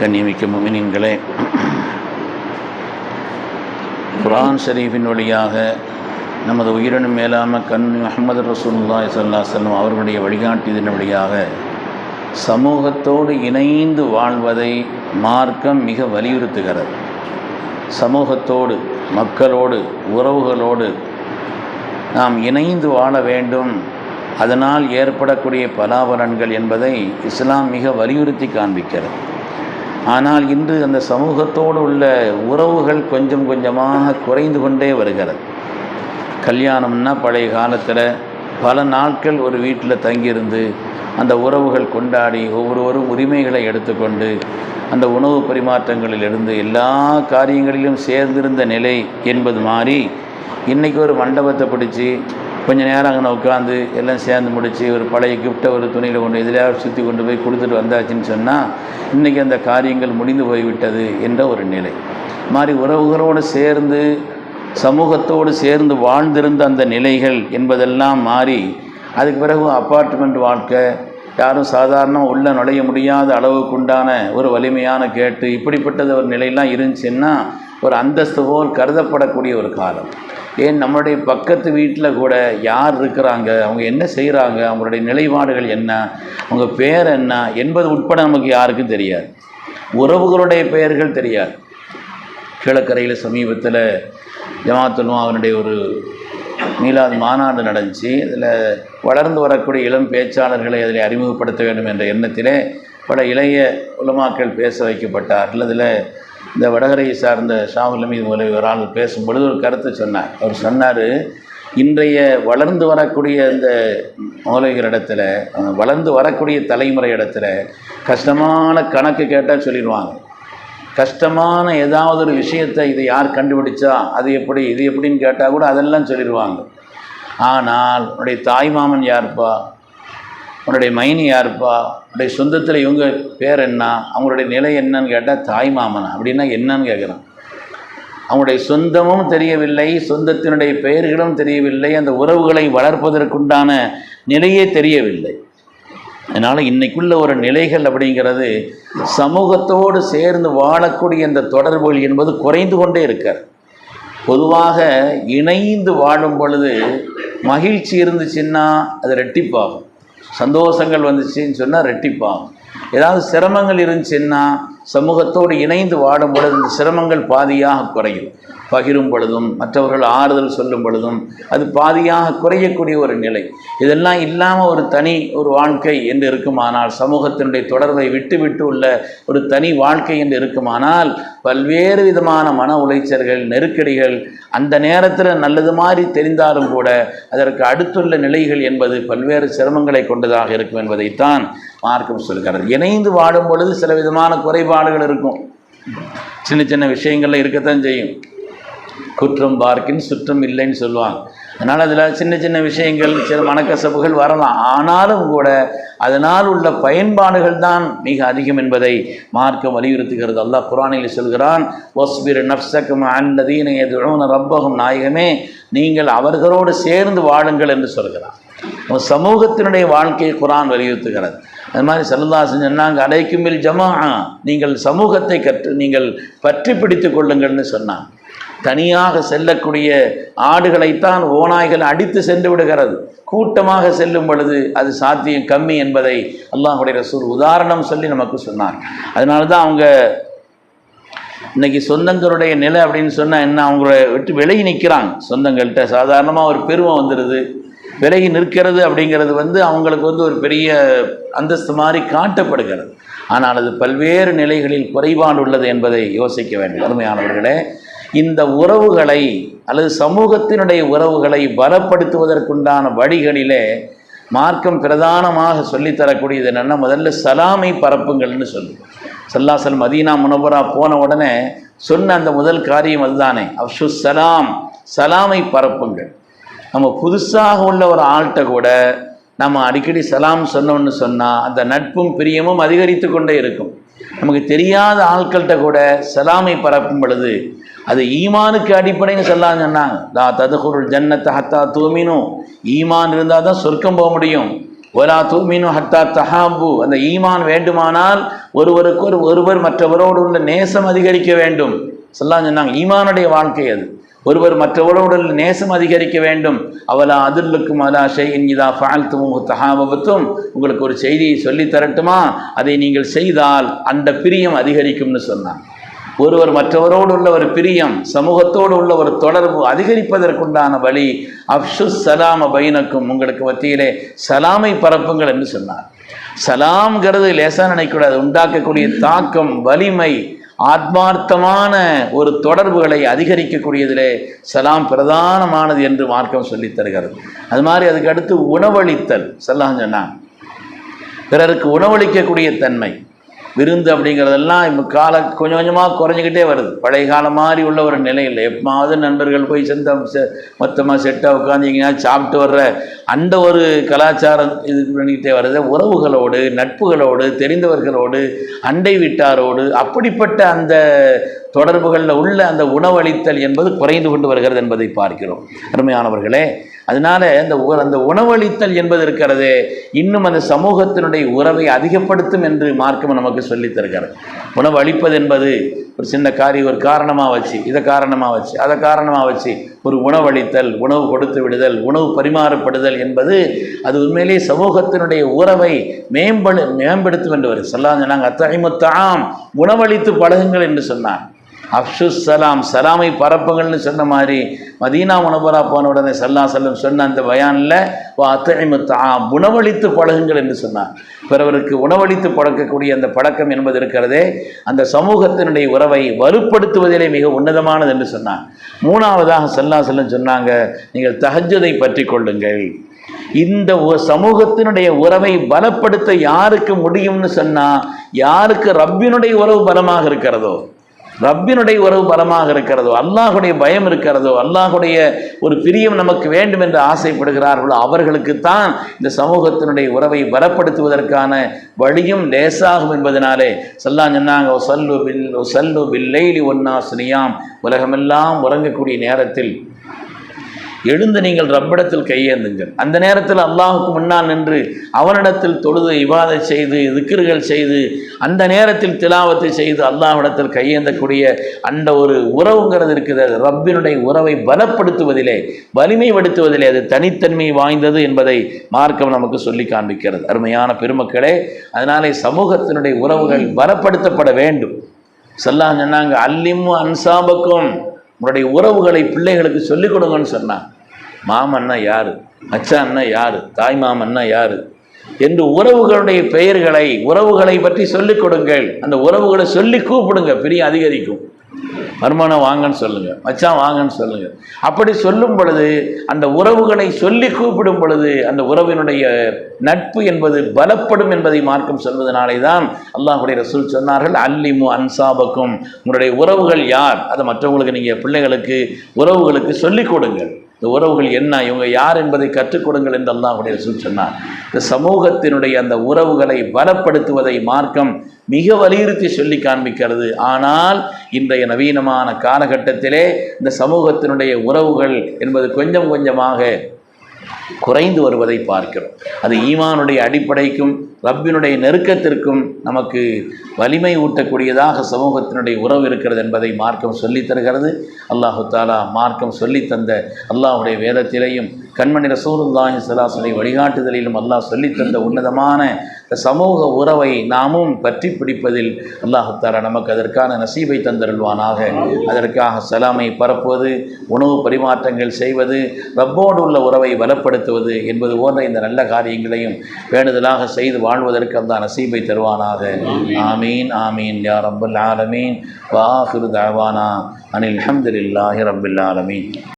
கண்ணியமிக்க முமினின்களே குரான் ஷரீஃபின் வழியாக நமது உயிரினும் மேலாம கண் அஹமது ரசூல்லா ஸல்லல்லாஹு அலைஹி அவர்களுடைய வழிகாட்டியதன் வழியாக சமூகத்தோடு இணைந்து வாழ்வதை மார்க்கம் மிக வலியுறுத்துகிறது. சமூகத்தோடு மக்களோடு உறவுகளோடு நாம் இணைந்து வாழ வேண்டும். அதனால் ஏற்படக்கூடிய பலாபலன்கள் என்பதை இஸ்லாம் மிக வலியுறுத்தி காண்பிக்கிறது. ஆனால் இன்று அந்த சமூகத்தோடு உள்ள உறவுகள் கொஞ்சம் கொஞ்சமாக குறைந்து கொண்டே வருகிறது. கல்யாணம்னா பழைய காலத்தில் பல நாட்கள் ஒரு வீட்டில் தங்கியிருந்து அந்த உறவுகள் கொண்டாடி ஒவ்வொருவரும் உரிமைகளை எடுத்துக்கொண்டு அந்த உணவு பரிமாற்றங்களிலிருந்து எல்லா காரியங்களிலும் சேர்ந்திருந்த நிலை என்பது மாறி இன்றைக்கி ஒரு மண்டபத்தை பிடிச்சி கொஞ்சம் நேரம் அங்கே உட்காந்து எல்லாம் சேர்ந்து முடித்து ஒரு பழைய கிஃப்ட்டை ஒரு துணியில் கொண்டு எதிலையாவது சுற்றி கொண்டு போய் கொடுத்துட்டு வந்தாச்சுன்னு சொன்னால் இன்றைக்கி அந்த காரியங்கள் முடிந்து போய்விட்டது என்ற ஒரு நிலை. மாதிரி உறவுகளோடு சேர்ந்து சமூகத்தோடு சேர்ந்து வாழ்ந்திருந்த அந்த நிலைகள் என்பதெல்லாம் மாறி அதுக்கு பிறகு அப்பார்ட்மெண்ட் வாழ்க்கை யாரும் சாதாரண உள்ள நுழைய முடியாத அளவுக்கு உண்டான ஒரு வலிமையான கேட்டு இப்படிப்பட்டது ஒரு நிலையெல்லாம் இருந்துச்சுன்னா ஒரு அந்தஸ்து போல் கருதப்படக்கூடிய ஒரு காலம். ஏன் நம்மளுடைய பக்கத்து வீட்டில் கூட யார் இருக்கிறாங்க? அவங்க என்ன செய்கிறாங்க? அவங்களுடைய நிலைப்பாடுகள் என்ன? அவங்க பேர் என்ன? என்பது உட்பட நமக்கு யாருக்கும் தெரியாது. உறவுகளுடைய பெயர்கள் தெரியாது. கிழக்கரையில் சமீபத்தில் ஜமாத்துல்மா அவனுடைய ஒரு மீலாது மாநாடு நடந்துச்சு. இதில் வளர்ந்து வரக்கூடிய இளம் பேச்சாளர்களை அதில் அறிமுகப்படுத்த வேண்டும் என்ற எண்ணத்திலே பல இளைய உலமாக்கள் பேச வைக்கப்பட்டார்கள். அதில் இந்த வடகரையை சார்ந்த சாமிலமி மீது ஒரு ஆள் பேசும் பொழுது ஒரு கருத்தை சொன்னார். அவர் சொன்னார் இன்றைய வளர்ந்து வரக்கூடிய இந்த இடத்துல வளர்ந்து வரக்கூடிய தலைமுறை இடத்துல கஷ்டமான கணக்கு கேட்டால் சொல்லிடுவாங்க. கஷ்டமான ஏதாவது ஒரு விஷயத்தை இதை யார் கண்டுபிடிச்சா அது எப்படி இது எப்படின்னு கேட்டால் கூட அதெல்லாம் சொல்லிடுவாங்க. ஆனால் உன்னுடைய தாய் மாமன் யாருப்பா? உன்னுடைய மைனி யாருப்பா? உன்னுடைய சொந்தத்தில் இவங்க பேர் என்ன? அவங்களுடைய நிலை என்னன்னு கேட்டால் தாய் மாமனா அப்படின்னா என்னன்னு கேட்குறான் அவங்களுடைய சொந்தமும் தெரியவில்லை சொந்தத்தினுடைய பெயர்களும் தெரியவில்லை அந்த உறவுகளை வளர்ப்பதற்குண்டான நிலையே தெரியவில்லை. அதனால் இன்றைக்குள்ள ஒரு நிலைகள் அப்படிங்கிறது சமூகத்தோடு சேர்ந்து வாழக்கூடிய இந்த தொடர்புகள் என்பது குறைந்து கொண்டே இருக்கார். பொதுவாக இணைந்து வாழும் பொழுது மகிழ்ச்சி இருந்துச்சுன்னா அது ரெட்டிப்பாகும். சந்தோஷங்கள் வந்துச்சுன்னு சொன்னால் ரெட்டிப்பாகும் ஏதாவது சிரமங்கள் இருந்துச்சுன்னா சமூகத்தோடு இணைந்து வாடும் பொழுது இந்த சிரமங்கள் பாதியாக குறையும். பகிரும் பொழுதும் மற்றவர்கள் ஆறுதல் சொல்லும் பொழுதும் அது பாதியாக குறையக்கூடிய ஒரு நிலை. இதெல்லாம் இல்லாமல் ஒரு தனி ஒரு வாழ்க்கை என்று இருக்குமானால் சமூகத்தினுடைய தொடர்பை விட்டு விட்டு உள்ள ஒரு தனி வாழ்க்கை என்று இருக்குமானால் பல்வேறு விதமான மன உளைச்சல்கள் நெருக்கடிகள் அந்த நேரத்தில் நல்லது மாதிரி தெரிந்தாலும் கூட அதற்கு அடுத்துள்ள நிலைகள் என்பது பல்வேறு சிரமங்களை கொண்டதாக இருக்கும் என்பதைத்தான் மார்க்கம் சொல்கிறது. இணைந்து வாடும் பொழுது சில விதமான குறைபாடுகள் இருக்கும். சின்ன சின்ன விஷயங்கள்ல இருக்கத்தான் செய்யும். குற்றம் பார்க்கின் சுற்றம் இல்லைன்னு சொல்லுவாங்க. அதனால் அதில் சின்ன சின்ன விஷயங்கள் சில மனக்கசப்புகள் வரலாம். ஆனாலும் கூட அதனால் உள்ள பயன்பாடுகள் தான் மிக அதிகம் என்பதை மார்க்கம் வலியுறுத்துகிறது. அல்லாஹ் குரானில் சொல்கிறான் ஒஸ்பிர் நப்சக்கம் அல்லதீன எதுவும் ரப்பகம் நாயகமே நீங்கள் அவர்களோடு சேர்ந்து வாழுங்கள் என்று சொல்கிறான். நம்ம சமூகத்தினுடைய வாழ்க்கையை குரான் வலியுறுத்துகிறது. அது மாதிரி செல்லதாசன் சொன்னாங்க அடைக்குமில் ஜமா நீங்கள் சமூகத்தை கற்று நீங்கள் பற்றி பிடித்து கொள்ளுங்கள்னு சொன்னாங்க. தனியாக செல்லக்கூடிய ஆடுகளைத்தான் ஓநாய்கள் அடித்து சென்று விடுகிறது. கூட்டமாக செல்லும் பொழுது அது சாத்தியம் கம்மி என்பதை அல்லாஹுடைய ரசூல் உதாரணம் சொல்லி நமக்கு சொன்னார். அதனால தான் அவங்க இன்னைக்கு சொந்தங்களுடைய நிலை அப்படின்னு சொன்னால் என்ன அவங்கள விட்டு விலகி நிற்கிறாங்க சொந்தங்கள்கிட்ட சாதாரணமாக ஒரு பெருமை வந்துடுது விலகி நிற்கிறது அப்படிங்கிறது வந்து அவங்களுக்கு வந்து ஒரு பெரிய அந்தஸ்து மாதிரி காட்டப்படுகிறது. ஆனால் அது பல்வேறு நிலைகளில் குறைபாடு உள்ளது என்பதை யோசிக்க வேண்டும். அருமையானவர்களே இந்த உறவுகளை அல்லது சமூகத்தினுடைய உறவுகளை பலப்படுத்துவதற்குண்டான வழிகளிலே மார்க்கம் பிரதானமாக சொல்லித்தரக்கூடியது என்னென்னா முதல்ல சலாமை பரப்புங்கள்னு சொல்லு சல்லாசல் மதீனா முனவரா போன உடனே சொன்ன அந்த முதல் காரியம் அதுதானே. அப்ஷு சலாம் சலாமை பரப்புங்கள். நம்ம புதுசாக உள்ள ஒரு ஆள்கிட்ட கூட நம்ம அடிக்கடி சலாம் சொன்னோம்னு சொன்னால் அந்த நட்பும் பிரியமும் அதிகரித்து கொண்டே இருக்கும். நமக்கு தெரியாத ஆட்கள்கிட்ட கூட சலாமை பரப்பும் பொழுது அது ஈமானுக்கு அடிப்படைன்னு சொல்லலாம் சொன்னாங்க. லா ததுகுருள் ஜன்னத்தை ஹத்தா தூமினும் ஈமான் இருந்தால் தான் சொர்க்கம் போக முடியும். ஒலா தூமினு ஹத்தா தஹாபு. அந்த ஈமான் வேண்டுமானால் ஒருவருக்கு ஒரு ஒருவர் மற்றவரோடு உள்ள நேசம் அதிகரிக்க வேண்டும். சொல்லலாம் சொன்னாங்க. ஈமானுடைய வாழ்க்கை அது. ஒருவர் மற்றவரோடு நேசம் அதிகரிக்க வேண்டும். அவலா அதிர்லுக்கும் அலா ஷெயின் இதா ஃபால்த்தும் தகாபத்தும் உங்களுக்கு ஒரு செய்தியை சொல்லித் தரட்டுமா? அதை நீங்கள் செய்தால் அந்த பிரியம் அதிகரிக்கும்னு சொன்னான் ஒருவர் மற்றவரோடு உள்ள ஒரு பிரியம் சமூகத்தோடு உள்ள ஒரு தொடர்பு அதிகரிப்பதற்குண்டான வழி அப்சு சலாம பைனக்கும் உங்களுக்கு மத்தியிலே சலாமை பரப்புங்கள் என்று சொன்னார். சலாம்ங்கிறது லேசாக நினைக்கூடாது உண்டாக்கக்கூடிய தாக்கம் வலிமை ஆத்மார்த்தமான ஒரு தொடர்புகளை அதிகரிக்கக்கூடியதிலே சலாம் பிரதானமானது என்று மார்க்கம் சொல்லித் தருகிறது. அது மாதிரி அதுக்கு அடுத்து உணவளித்தல். சலாம் சொன்னான். பிறருக்கு உணவளிக்கக்கூடிய தன்மை. விருந்து அப்படிங்கிறதெல்லாம் இப்போ கால கொஞ்சம் கொஞ்சமாக குறைஞ்சிக்கிட்டே வருது. பழைய காலம் மாதிரி உள்ள ஒரு நிலை இல்லை. எப்போது நண்பர்கள் போய் சேர்ந்து மொத்தமாக செட்டாக உட்காந்து சாப்பிட்டு வர்ற அந்த ஒரு கலாச்சாரம் இது பண்ணிக்கிட்டே வருது. உறவுகளோடு நட்புகளோடு தெரிந்தவர்களோடு அண்டை வீட்டாரோடு அப்படிப்பட்ட அந்த தொடர்புகளில் உள்ள அந்த உணவளித்தல் என்பது குறைந்து கொண்டு வருகிறது என்பதை பார்க்கிறோம். அருமையானவர்களே அதனால அந்த உ- அந்த உணவளித்தல் என்பது இருக்கிறது இன்னும் அந்த சமூகத்தினுடைய உறவை அதிகப்படுத்தும் என்று மார்க்கம் நமக்கு சொல்லித் தருகிறது. உணவு அளிப்பது என்பது ஒரு சின்ன காரியம் ஒரு காரணமாக வச்சு இதை காரணமாக வச்சு அதை காரணமாக வச்சு ஒரு உணவளித்தல் உணவு கொடுத்து விடுதல் உணவு பரிமாறப்படுதல் என்பது அது உண்மையிலேயே சமூகத்தினுடைய உறவை மேம்படு மேம்படுத்தும் என்று வரும் சொல்லாங்க நாங்கள் அத்தகைமுத்தாம் உணவளித்து பழகுங்கள் என்று சொன்னார். அப்சு சலாம் சலாமை பரப்புங்கள்னு சொன்ன மாதிரி மதீனா உணவரா போன உடனே சல்லா செல்லம் சொன்ன அந்த பயானில் அத்தகைமுத்தாம் உணவளித்து பழகுங்கள் என்று சொன்னார். பிறவருக்கு உணவளித்து பழக்கக்கூடிய அந்த பழக்கம் என்பது இருக்கிறதே. அந்த சமூகத்தினுடைய உறவை வலுப்படுத்துவதிலே மிக உன்னதமானது என்று சொன்னார். மூணாவதாக சல்லா செல்லம் சொன்னாங்க நீங்கள் தஹஜ்ஜுதை பற்றி கொள்ளுங்கள். இந்த சமூகத்தினுடைய உறவை பலப்படுத்த யாருக்கு முடியும்னு சொன்னால் யாருக்கு ரப்பினுடைய உறவு பலமாக இருக்கிறதோ ரப்பினுடைய உறவு பலமாக இருக்கிறதோ அல்லாஹுடைய பயம் இருக்கிறதோ அல்லாஹுடைய ஒரு பிரியம் நமக்கு வேண்டும் என்று ஆசைப்படுகிறார்களோ அவர்களுக்குத்தான் இந்த சமூகத்தினுடைய உறவை பலப்படுத்துவதற்கான வழியும் லேசாகும் என்பதனாலே சல்லா சொன்னாங்க சல்லு பில் சல்லு பில்லைலி ஒன்னாசினியாம் உலகமெல்லாம் உறங்கக்கூடிய நேரத்தில் எழுந்து நீங்கள் ரப்பிடத்தில் கையேந்துங்கள். அந்த நேரத்தில் அல்லாஹுக்கு முன்னால் நின்று அவனிடத்தில் தொழுது இவாதை செய்து திக்ருகள் செய்து அந்த நேரத்தில் திலாவத்தை செய்து அல்லாஹ்விடத்தில் கையேந்தக்கூடிய அந்த ஒரு உறவுங்கிறது இருக்குது. அது ரப்பினுடைய உறவை பலப்படுத்துவதிலே வலிமைப்படுத்துவதிலே அது தனித்தன்மை வாய்ந்தது என்பதை மார்க்கம் நமக்கு சொல்லி காண்பிக்கிறது. அருமையான பெருமக்களே அதனாலே சமூகத்தினுடைய உறவுகள் பலப்படுத்தப்பட வேண்டும். சொல்லாங்க சொன்னாங்க அல்லிம்மு அன்சாபக்கும். உங்களுடைய உறவுகளை பிள்ளைகளுக்கு சொல்லிக் கொடுங்கன்னு சொன்னாங்க. மாமன்னா யாரு? மச்சான்னா யாரு? தாய் மாமன்னா யாரு? என்று உறவுகளுடைய பெயர்களை உறவுகளை பற்றி சொல்லிக் கொடுங்கள். அந்த உறவுகளை சொல்லி கூப்பிடுங்க பெரிய அதிகரிக்கும். வருமானம் வாங்கன்னு சொல்லுங்க மச்சான் வாங்கன்னு சொல்லுங்க. அப்படி சொல்லும் பொழுது அந்த உறவுகளை சொல்லி கூப்பிடும் பொழுது அந்த உறவினுடைய நட்பு என்பது பலப்படும் என்பதை மார்க்கம் சொல்வதனாலே தான் அல்லாஹுடைய ரசூல் சொன்னார்கள் அல்லிமு அன்சாபக்கும். உங்களுடைய உறவுகள் யார்? அதை மற்றவங்களுக்கு நீங்கள் பிள்ளைகளுக்கு உறவுகளுக்கு சொல்லிக் கொடுங்கள். இந்த உறவுகள் என்ன? இவங்க யார் என்பதை கற்றுக் கொடுங்கள் என்றெல்லாம் அவருடைய சொன்னார் இந்த சமூகத்தினுடைய அந்த உறவுகளை பலப்படுத்துவதை மார்க்கம் மிக வலியுறுத்தி சொல்லி காண்பிக்கிறது. ஆனால் இன்றைய நவீனமான காலகட்டத்திலே இந்த சமூகத்தினுடைய உறவுகள் என்பது கொஞ்சம் கொஞ்சமாக குறைந்து வருவதை பார்க்கிறோம். அது ஈமானுடைய அடிப்படைக்கும் ரப்பினுடைய நெருக்கத்திற்கும் நமக்கு வலிமை ஊட்டக்கூடியதாக சமூகத்தினுடைய உறவு இருக்கிறது என்பதை மார்க்கம் சொல்லித் தருகிறது. அல்லாஹு தாலா மார்க்கம் சொல்லித் தந்த அல்லாஹுடைய வேதத்திலேயும் கண்மணி ரசூலுல்லாஹி சலாசுடைய வழிகாட்டுதலிலும் அல்லாஹ் சொல்லித் தந்த உன்னதமான சமூக உறவை நாமும் பற்றி பிடிப்பதில் அல்லாஹத்தாரா நமக்கு அதற்கான நசீபை தந்தருள்வானாக. அதற்காக சலாமை பரப்புவது உணவு பரிமாற்றங்கள் செய்வது ரப்போடு உள்ள உறவை பலப்படுத்துவது என்பது போன்ற இந்த நல்ல காரியங்களையும் வேண்டுதலாக செய்து வாழ்வதற்கு அந்த நசீபை தருவானாக. ஆமீன் ஆமீன். யா ரப்பல் ஆலமீன். வாஹிரு தாவானா அனில் அஹமதுல்லாஹி ரப்பில் ஆலமீன்.